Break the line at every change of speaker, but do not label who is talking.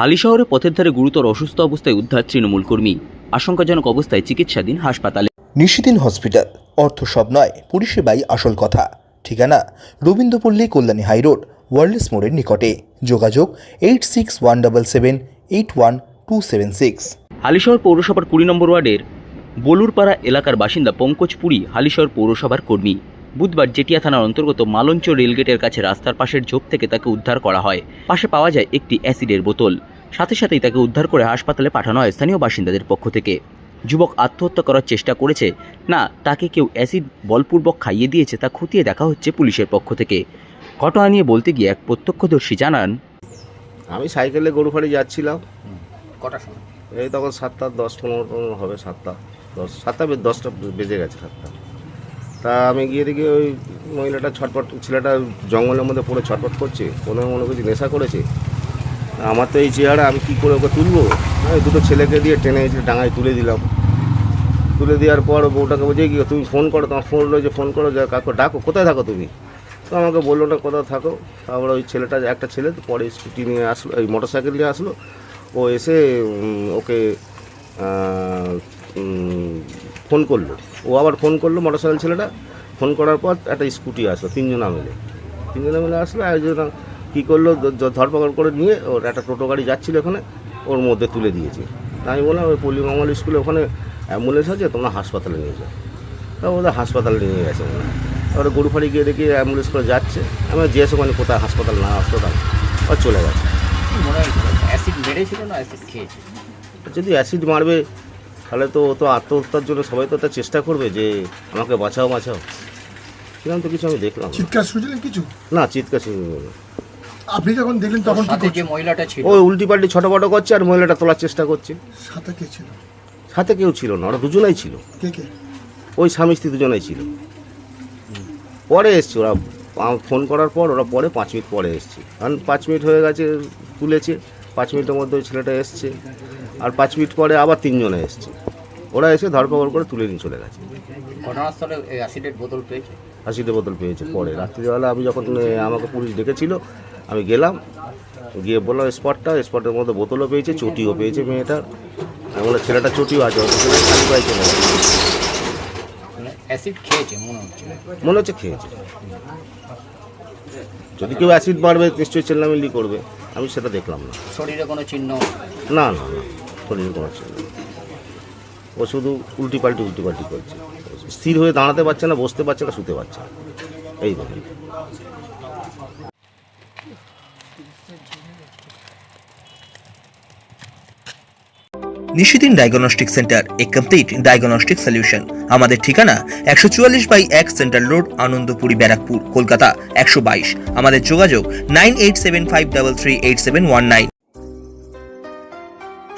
হালি শহরে পথের ধারে গুরুতর অসুস্থ অবস্থায় উদ্ধার তৃণমূল কর্মী। আশঙ্কাজনক অবস্থায় চিকিৎসাধীন হাসপাতালে।
নিশিদিন হসপিটাল। অর্থ সব নয় পরিষেবাই আসল কথা। ঠিকানা রবীন্দ্রপল্লী কল্যাণী হাইরোড ওয়ার্ল্ডস মোড়ের নিকটে। যোগাযোগ eight six one double seven eight one two seven six.
Halisahar পৌরসভার কুড়ি নম্বর ওয়ার্ডের বলুরপাড়া এলাকার বাসিন্দা পঙ্কজ পুরী হালিশহর পৌরসভার কর্মী। বুধবার জেটিয়া থানার অন্তর্গত মালঞ্চ রেলগেটের কাছে রাস্তার পাশের ঝোপ থেকে তাকে উদ্ধার করা হয়। পাশে পাওয়া যায় একটি অ্যাসিডের বোতল। সাথে সাথেই তাকে উদ্ধার করে হাসপাতালে পাঠানো হয় স্থানীয় বাসিন্দাদের পক্ষ থেকে। যুবক আত্মহত্যা করার চেষ্টা করেছে। না তাকে কেউ অ্যাসিড বলপূর্বক খাইয়ে দিয়েছে তা খতিয়ে দেখা হচ্ছে পুলিশের পক্ষ থেকে। ঘটনা নিয়ে বলতে গিয়ে এক প্রত্যক্ষদর্শী জানান
আমি সাইকেলে গরু ফাড়ি যাচ্ছিলাম।
কটার সময়?
এই তখন সাতটা দশ পনেরো পনেরো হবে সাতটা দশ সাতটা দশটা বেজে গেছে সাতটা। তা আমি গিয়ে দেখি ওই মহিলাটা ছটপট, ছেলেটা জঙ্গলের মধ্যে পড়ে ছটপট করছে, কোনো মনে করছি নেশা করেছে। আমার তো এই চেহারা, আমি কী করে ওকে তুলবো? আমি দুটো ছেলেকে দিয়ে টেনে এসে ডাঙায় তুলে দিলাম। তুলে দেওয়ার পর বউটাকে বলছে কি, তুমি ফোন করো, তোমার ফোন রয়েছে ফোন করো, যা কাকু, ডাকো, কোথায় থাকো তুমি? তো আমাকে বলল না কোথায় থাকো। তারপরে ওই ছেলেটা, একটা ছেলে, পরে স্কুটি নিয়ে আসলো ওই মোটর সাইকেল নিয়ে আসলো। ও এসে ওকে ফোন করল। ও আবার ফোন করল মোটর সাইকেল ছেলেটা। ফোন করার পর একটা স্কুটি আসলো তিনজনা মিলে। তিনজনা মিলে আসলো একজন কী করল ধরপকড় করে নিয়ে ওর একটা টোটো গাড়ি যাচ্ছিল ওখানে ওর মধ্যে তুলে দিয়েছে। আমি বললাম ওই পল্লী মঙ্গল স্কুলে ওখানে অ্যাম্বুলেন্স আছে তোমরা হাসপাতালে নিয়ে যাও। তা ওদের হাসপাতালে নিয়ে গেছে। মনে হয় তারপরে গরু ফাড়ি গিয়ে দেখি অ্যাম্বুলেন্স করে যাচ্ছে। আমি জিজ্ঞেস ওখানে কোথায় হাসপাতাল না হাসপাতাল? আর চলে গেছে।
অ্যাসিড মেরেছিল না অ্যাসিড খেয়েছে?
যদি অ্যাসিড মারবে তাহলে তো ও তো আত্মহত্যার জন্য সবাই তো একটা চেষ্টা করবে যে আমাকে বাঁচাও বাঁচাও। সেরকম তো কিছু আমি দেখলাম না।
চিৎকার শুনছিলেন কিছু?
না চিৎকার আমি।
আপনি যখন দেখলেন
তখন
কি
সাথে যে
করছেন?
মহিলাটা ছিল।
ও উল্টি পাল্টি ছোটো বটো করছে আর মহিলাটা তোলার চেষ্টা করছে।
সাথে কে ছিল?
সাথে কেউ ছিল না ওরা দুজনেই ছিল।
কে কে?
ওই স্বামী স্ত্রী দুজনেই ছিল। পরে এসছে ওরা ফোন করার পর ওরা পরে পাঁচ মিনিট পরে এসছে। কারণ পাঁচ মিনিট হয়ে গেছে তুলেছে। পাঁচ মিনিটের মধ্যে ওই ছেলেটা এসছে। আর পাঁচ মিনিট পরে আবার তিনজনে এসছে। ওরা এসে ধরপকড় করে তুলে নিয়ে চলে গেছে।
ঘটনাস্থলে অ্যাসিডের বোতল পেয়েছে?
হাসিতে বোতল পেয়েছে পরে। রাত্রিবেলা আমি যখন আমাকে পুলিশ ডেকেছিল আমি গেলাম গিয়ে বললাম স্পটটা স্পটের মধ্যে বোতলও পেয়েছে চটিও পেয়েছে মেয়েটার। আমি বললাম ছেলেটা চটিও আছে চলে
মানে অ্যাসিড খেয়েছে মনে হচ্ছে।
মনে হচ্ছে খেয়েছে। যদি কেউ অ্যাসিড মারবে নিশ্চয়ই চেল্লামিল্লি করবে। আমি সেটা দেখলাম না।
শরীরে কোনো চিহ্ন?
না না না। শরীরে কোনো ছিল ও শুধু উল্টি পাল্টি উল্টি পাল্টি করছে। স্থির হয়ে দাঁড়াতে পারছে না, বসতে পারছে না, শুতে পারছে না। এই দেখুন।
Nishidin diagnostic centre, a complete diagnostic solution আমাদের ঠিকানা একশো চুয়াল্লিশ বাই এক সেন্ট্রাল রোড, আনন্দপুরি, ব্যারাকপুর, কলকাতা, একশো বাইশ। আমাদের যোগাযোগ nine eight seven five double three eight seven one nine.